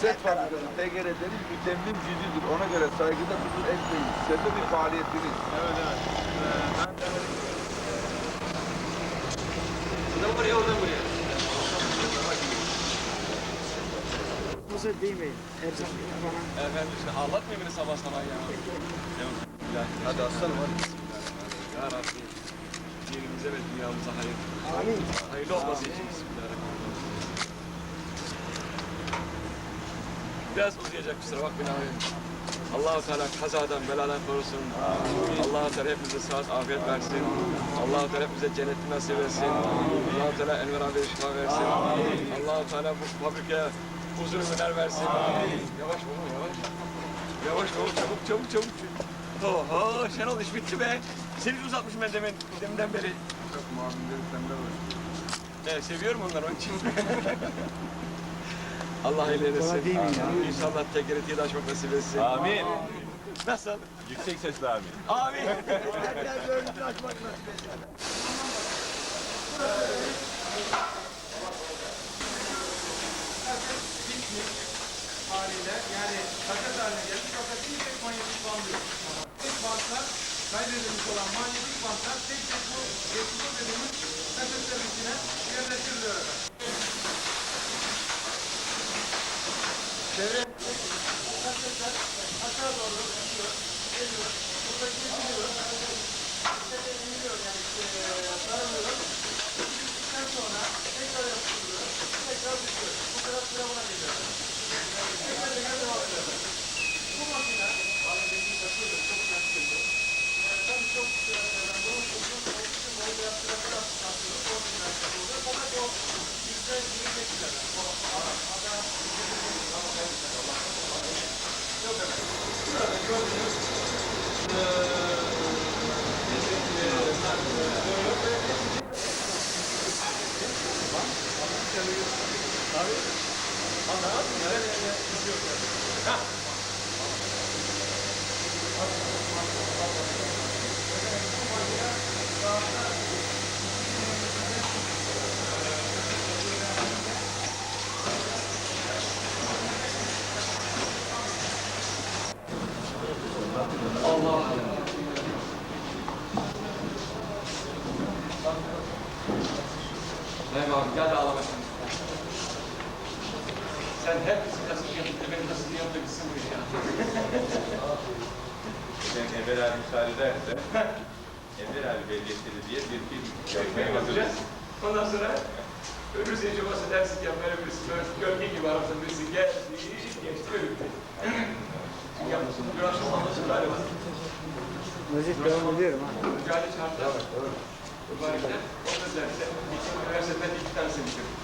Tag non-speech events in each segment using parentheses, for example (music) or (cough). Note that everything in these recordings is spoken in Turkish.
TGRT'nin mütemmim yüzüdür. Ona göre saygıda kusur etmeyin. Sebebi faaliyetiniz. Evet evet. Ee, ben de Buradan buraya oradan buraya. Mısır değil mi? Ersan bana. Efendim işte ağlatmayın beni sabah sabah ya. Hadi aslanım hadi. Ya Rabbi. Dinimize ve dünyamıza hayır. Amin. Hayırlı olması için Bismillahirrahmanirrahim. Biraz uzayacak kusura bakmayın abi. Allah-u Teala kazadan, beladan korusun. Allah-u Teala hepimize sıhhat, afiyet versin. Allah-u Teala hepimize cenneti nasip etsin. Allah-u Teala Enver abiye şifa versin. Allah-u Teala bu fabrikaya huzur öner versin. Yavaş oğlum yavaş. Yavaş oğlum çabuk çabuk çabuk. Oho Şenol iş bitti be. Seni uzatmışım ben demin, deminden beri. Çok muavinleri sende var. Evet, seviyorum onları onun için. (laughs) Allah eylesin. Değil mi ya? İnşallah TGRT'yi de açmak nasip etsin. Amin. Nasıl? Yüksek sesle amin. Amin. (laughs) haliyle yani takas haline gelmiş fakat bir tek manyetik band yok. Tek bantlar kaydedilmiş olan manyetik bantlar tek tek bu geçici dediğimiz kasetlerin içine yerleştiriliyor efendim. Kasetler aşağı doğru Mehmet abi gel de ağlama şimdi. Sen hep bizi kasıp yapıp benim kasıp yapıp gitsin bu iş ya. Sen Emel abi müsaade ederse Emel abi belgeseli diye bir film Çekmeye yapmaya hazırız. Ondan sonra öbür seyirci bası dersin ki ya böyle birisi böyle gölge gibi aramızda birisi geldi, geçti ve bitti. Yapmışsın, biraz anlaşılır galiba. Vaziyet devam ediyorum ha. Mücadele şartlar var. Mübarekler, o derse, üniversiteden iki tanesini bitirdim.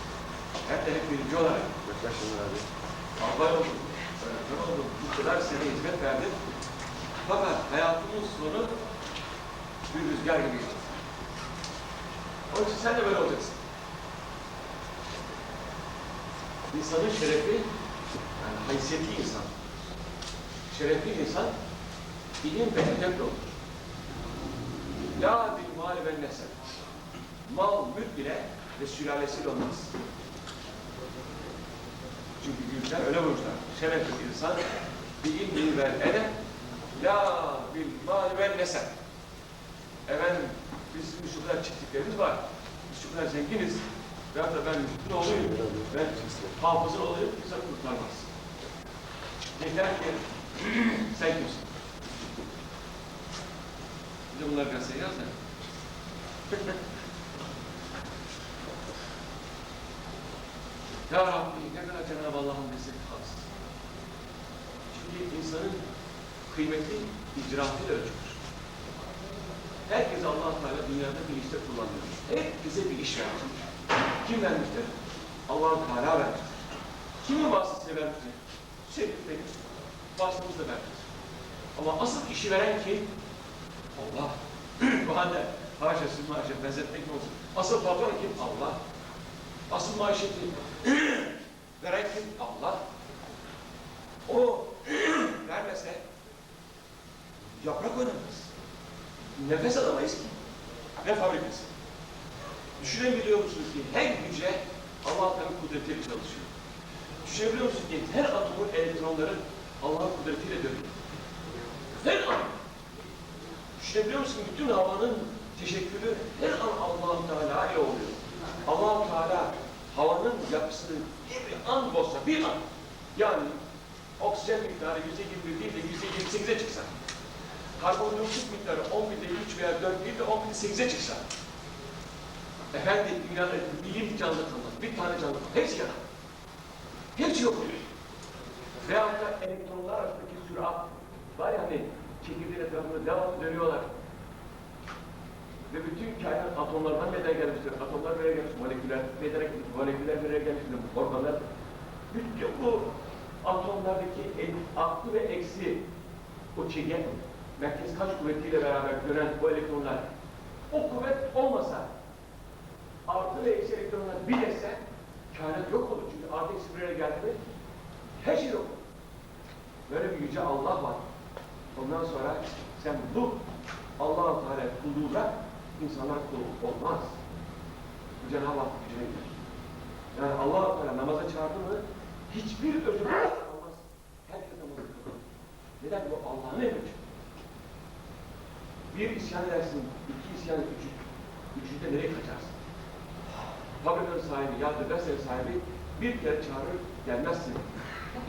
Hem de birinci olarak. Yaklaşımlar abi. Albay oldum. Öğretmen. Bu kadar sene hizmet verdim. Fakat hayatımın sonu bir rüzgar gibi geçti. Sen de böyle olacaksın. İnsanın şerefi, yani insan, şerefli insan, ilim ve edepli olur. La bil mal ve nesep. Mal, mülk bile ve sülalesiyle olmaz. Çünkü büyükler öyle buyurmuşlar. Şerefli insan, bilim, bil ve edep, la bil mal ve nesep. Efendim, bizim şu kadar çiftliklerimiz var. Biz şu kadar zenginiz. Veyahut da ben müftün olayım, ben hafızın olayım, kimse kurtarmaz. Yeter ki (clears throat) sen kimsin? Bir de bunları gazeteye yaz da. (laughs) ya Rabbi ne kadar Cenab-ı Allah'ın bizi kalsın. Çünkü insanın kıymeti icraatıyla ölçülür. Herkes allah Teala dünyada bir işte kullanıyor. Bize bir iş vermiştir. Kim vermiştir? allah Teala vermiştir. Kimin vasıtasıyla vermiştir? Senin, benim. Vasıtamız da vermiştir. Ama asıl işi veren kim? Allah. (clears throat) Bu halde haşa siz haşa benzetmek olsun? Asıl patron kim? Allah. Asıl maişeti kim? Allah. O (clears throat) vermese yaprak oynamayız. Nefes alamayız ki. Ne fabrikası? Düşünebiliyor musunuz ki her hücre Allah Teala kudretiyle çalışıyor. Düşünebiliyor musun ki her atomun elektronları Allah'ın kudretiyle dönüyor. Her an. Düşünebiliyor musun? Bütün havanın teşekkülü her an Allah-u Teala ile oluyor. allah Teala havanın yapısını bir an bozsa, bir an. Yani oksijen miktarı yüzde yirmi değil de yüzde yirmi sekize çıksa. Karbondioksit miktarı 10 binde 3 veya 4 değil de 10 binde 8'e çıksa. Efendim dünyada bilim canlı kalmaz. Bir tane canlı kalmaz. Hepsi yanar. Hepsi yok oluyor. Veyahut da elektronlar arasındaki sürat var ya hani çekirdeğin etrafında devamlı dönüyorlar. Ve bütün kainat atomlardan meydana gelmiştir. Atomlar nereye gelmiş? Moleküler meydana gelmiş. Moleküler nereye gelmiştir? Organlar. Bütün bu atomlardaki artı ve eksi o çeken merkez kaç kuvvetiyle beraber dönen bu elektronlar o kuvvet olmasa artı ve eksi elektronlar birleşse kainat yok olur. Çünkü artı eksi bir araya geldi mi her şey yok olur. Böyle bir yüce Allah var. Ondan sonra sen bu Allah-u Teala kulluğu bırak, insanlar kulu olmaz. Bu Cenab-ı Hak gücüne gider. Yani Allah-u Teala namaza çağırdı mı hiçbir özür olmaz. Herkes namazı kılır. Neden? Bu Allah'ın emri. Bir isyan edersin, iki isyan, üçü, üçüncüde nereye kaçarsın? Fabrikanın sahibi, ya da sahibi bir kere çağırır, gelmezsin.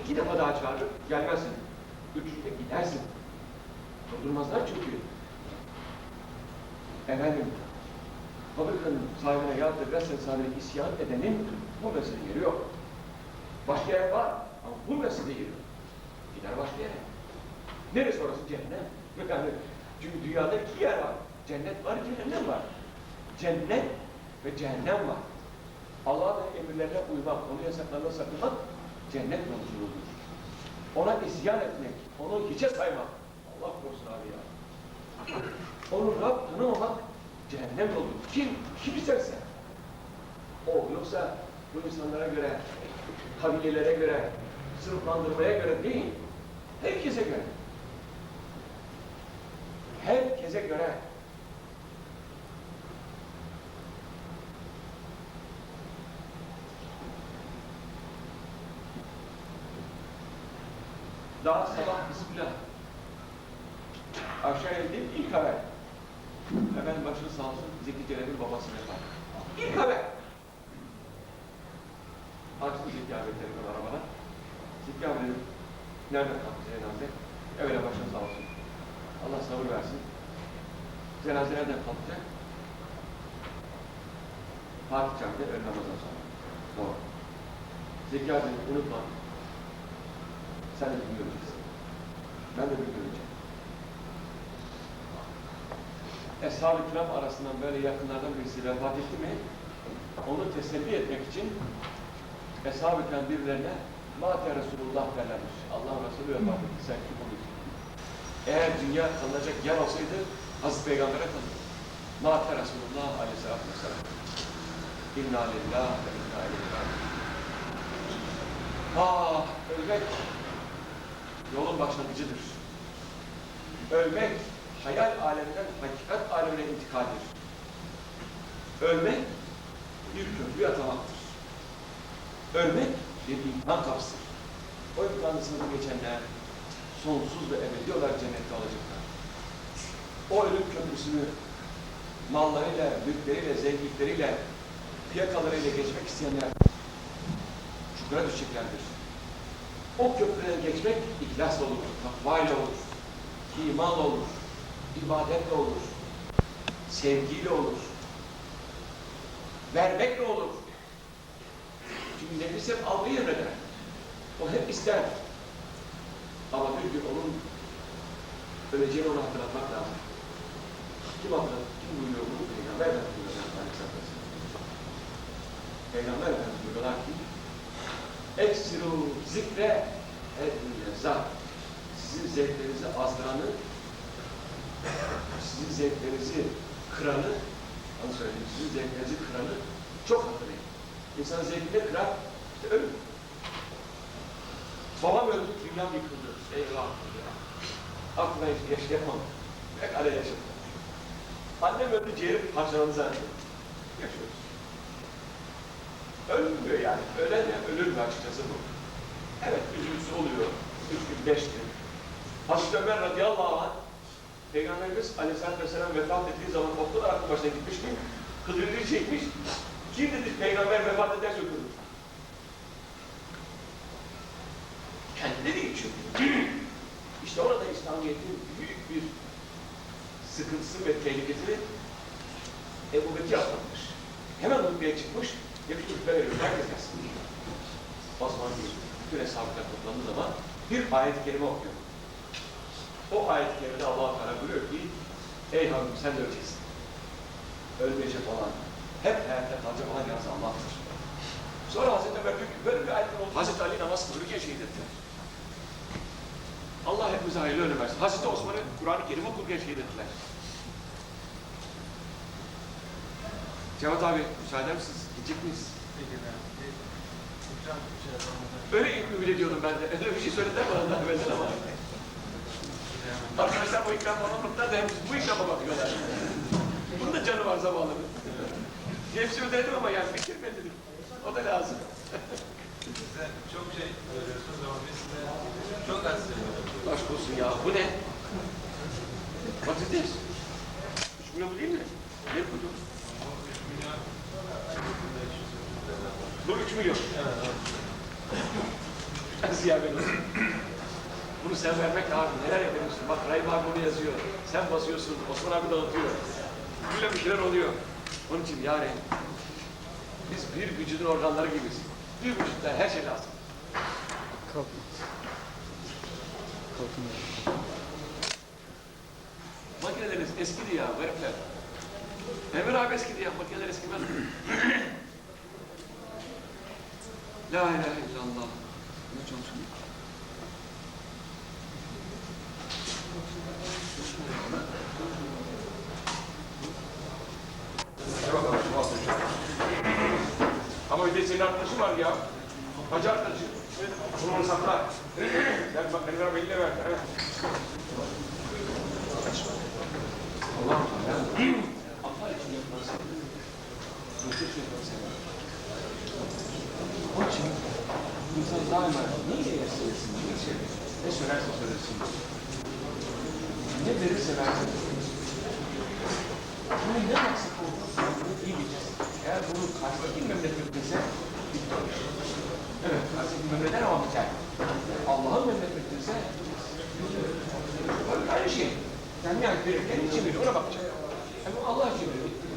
İki defa daha çağırır, gelmezsin. Üçüncüde gidersin. Durdurmazlar çünkü. Efendim, fabrikanın sahibine ya da gazetenin sahibine isyan edenin bu mesele yeri yok. Başka yer var ama bu mesele yeri yok. Gider başka yere. Neresi orası? Cehennem. Yani çünkü dünyada iki yer var. Cennet var, cehennem var. Cennet ve cehennem var. Allah'ın emirlerine uymak, onun yasaklarına sakınmak cennet yolculuğudur. Ona isyan etmek, onu hiçe saymak. Allah korusun abi ya. Onu Rab tanımamak cehennem yoludur. Kim? Kim isterse. O yoksa bu insanlara göre, kabilelere göre, sınıflandırmaya göre değil. Herkese göre. Herkese göre. Daha sabah bismillah. Aşağı indim ilk haber. Hemen başını sağ olsun Zeki Celal'in babası vefat. İlk haber. Açtı Zeki abi telefon arabada. Zeki abi dedim. Nerede kaldı cenaze? Evvela başını sağ olsun. Allah sabır versin. Cenaze nereden kalkacak? Fatih Cami'de ön namazdan sonra. Doğru. Zeki abi unutma. Sen de bir göreceksin. Ben de bir göreceğim. Eshab-ı kiram arasından böyle yakınlardan birisi vefat etti mi, onu teselli etmek için Eshab-ı kiram birbirlerine Mâte Resulullah derlermiş. Allah Resulü vefat etti, sen kim oluyorsun? Eğer dünya kalınacak yer olsaydı Hazreti Peygamber'e kalırdı. Mâte Resulullah aleyhissalatü vesselam. İnna lillah ve inna ileyhi. Ah, ölmek yolun başlangıcıdır. Ölmek hayal aleminden hakikat alemine intikaldir. Ölmek bir köprü atamaktır. Ölmek bir imtihan kapsıdır. O imtihanı sınıfı geçenler sonsuz ve ebedi olarak cennette olacaklar. O ölüm köprüsünü mallarıyla, mülkleriyle, zenginlikleriyle, fiyakalarıyla geçmek isteyenler çukura düşeceklerdir. O köprüden geçmek ihlas olur, takvayla olur, imanla olur, ibadetle olur, sevgiyle olur, vermekle olur. Çünkü nefis hep almayı emreder. O hep ister. Ama bir gün onun öleceğini ona hatırlatmak lazım. Kim hatırlat, kim buyuruyor bunu? Peygamber Efendimiz. Aleyhisselatü Vesselam. Peygamber Efendimiz buyuruyorlar ki Eksiru zikre el-lezzat. Sizin zevklerinizi azdıranı, sizin zevklerinizi kıranı, onu söyleyeyim, sizin zevklerinizi kıranı çok hatırlayın. İnsanın zevkini kırar, işte ölüm. Babam öldü, dünyam yıkıldı. Eyvah! Aklına hiç yaşayamam. Pek ara yaşadım. Annem öldü, ciğerim parçalandı zannediyorum. Yaşıyoruz. Ölmüyor yani. Ölen ya ölür mü açıkçası bu. Evet, üzüntüsü oluyor. Üç gün, beş gün. Hazreti Ömer radıyallahu anh, Peygamberimiz aleyhissalatü vesselam vefat ettiği zaman o kadar başına gitmiş ki, kıdırını çekmiş. Kim dedi peygamber vefat ederse. Kendine de geçiyor. (clears throat) işte orada İslamiyet'in büyük bir sıkıntısı ve tehlikesini Ebu Bekir atlatmış. Hemen hutbeye çıkmış, yakışıklı hutbe veriyor. Herkes gelsin. Osman değil. Bütün hesabıklar toplandığı zaman bir ayet-i kerime okuyor. O ayet-i kerimede Allah-u Teala buyuruyor ki Ey hanım sen de öleceksin. Ölmeyecek olan, hep hayatta kalacak olan yalnız Allah'tır. Sonra Hazreti Ömer diyor ki böyle bir ayet oldu. Hazreti Ali namaz kılırken şehit ettiler. Allah hepimize hayırlı ömür versin. Hazreti Osman'ı Kur'an-ı Kerim okurken şehit ettiler. Cevat abi müsaade misiniz? Gidecek miyiz? Öyle ümit ediyordum ben de. Öyle (laughs) bir şey söylediler bana daha evvelden ama. Arkadaşlar bu ikram olmamaktan da hep bu ikrama bakıyorlar. Bunun da canı var zavallının. Hepsi ödedim ama yani bitirme dedim. O da lazım. Size çok şey söylüyorsunuz ama biz size çok az söylüyoruz. Aşk olsun ya. Bu ne? Patates. Üç milyon bu değil mi? Ne bu? Milyon. Ziya Bey. Bunu sen vermek lazım. Neler yapıyorsun? Bak Rahim abi bunu yazıyor. Sen basıyorsun. Osman abi dağıtıyor. Böyle bir şeyler oluyor. Onun için yani biz bir vücudun organları gibiyiz. Bir vücutta her şey lazım. Kalkma. Kalkma. Makineleriniz eskidi ya bu herifler. Emir abi eskidi ya, makineler eskimez. (clears throat) La ilahe illallah. Ne çalışın? Ama bir de senin arkadaşın var ya. Hacı arkadaşı. Bunu sakla. Gel bak Emir abi eline ver. Evet. Allah'ım ya. (clears throat) Allah için seviyorum. Çocuk yapmanı seviyorum. Onun için insan daima ne yerse yesin, ne söylerse söylesin. Ne verirse versin. Bunu ne maksat olur? İyi bileceğiz. Eğer bunu karşıdaki memleket bitti o iş. Evet, karşıdaki memleket ama biter. Allah'ın memleketi ise aynı şey. Sen yani verirken için veriyor, ona bakacak. Yani bu Allah için. bitti.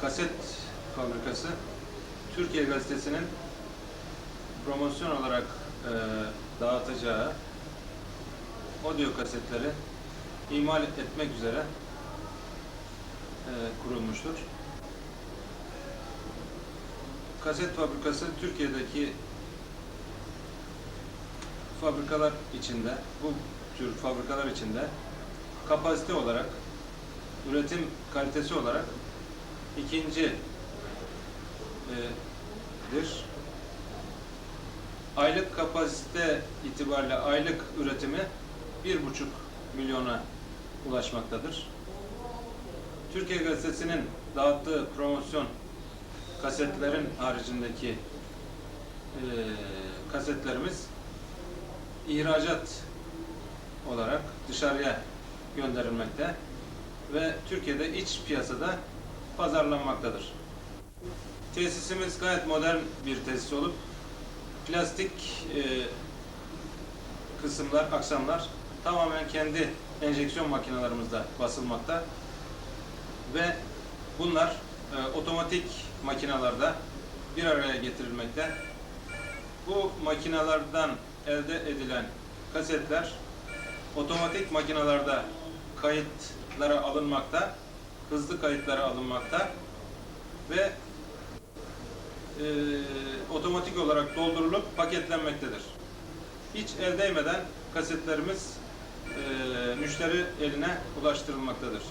Kaset fabrikası Türkiye Gazetesi'nin promosyon olarak e, dağıtacağı audio kasetleri imal etmek üzere e, kurulmuştur. Kaset fabrikası Türkiye'deki fabrikalar içinde, bu tür fabrikalar içinde kapasite olarak, üretim kalitesi olarak ikinci. Aylık kapasite itibariyle aylık üretimi bir buçuk milyona ulaşmaktadır. Türkiye Gazetesi'nin dağıttığı promosyon kasetlerin haricindeki e, kasetlerimiz ihracat olarak dışarıya gönderilmekte ve Türkiye'de iç piyasada pazarlanmaktadır. Tesisimiz gayet modern bir tesis olup plastik e, kısımlar, aksamlar tamamen kendi enjeksiyon makinalarımızda basılmakta ve bunlar e, otomatik makinalarda bir araya getirilmekte. Bu makinalardan elde edilen kasetler otomatik makinalarda kayıtlara alınmakta, hızlı kayıtlara alınmakta ve e, otomatik olarak doldurulup paketlenmektedir. Hiç el değmeden kasetlerimiz e, müşteri eline ulaştırılmaktadır.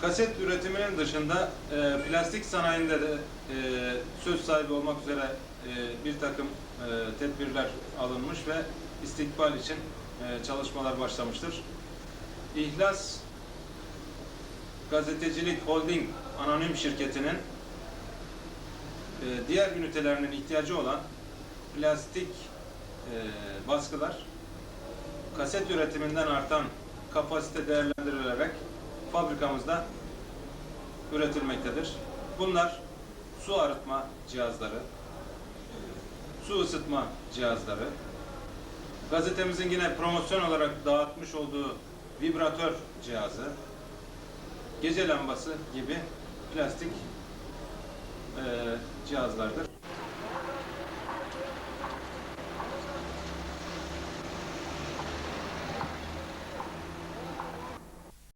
Kaset üretiminin dışında e, plastik sanayinde de e, söz sahibi olmak üzere e, bir takım e, tedbirler alınmış ve istikbal için e, çalışmalar başlamıştır. İhlas Gazetecilik Holding Anonim Şirketi'nin e, diğer ünitelerinin ihtiyacı olan plastik e, baskılar kaset üretiminden artan kapasite değerlendirilerek fabrikamızda üretilmektedir. Bunlar su arıtma cihazları, su ısıtma cihazları, gazetemizin yine promosyon olarak dağıtmış olduğu vibratör cihazı, gece lambası gibi plastik eee cihazlardır.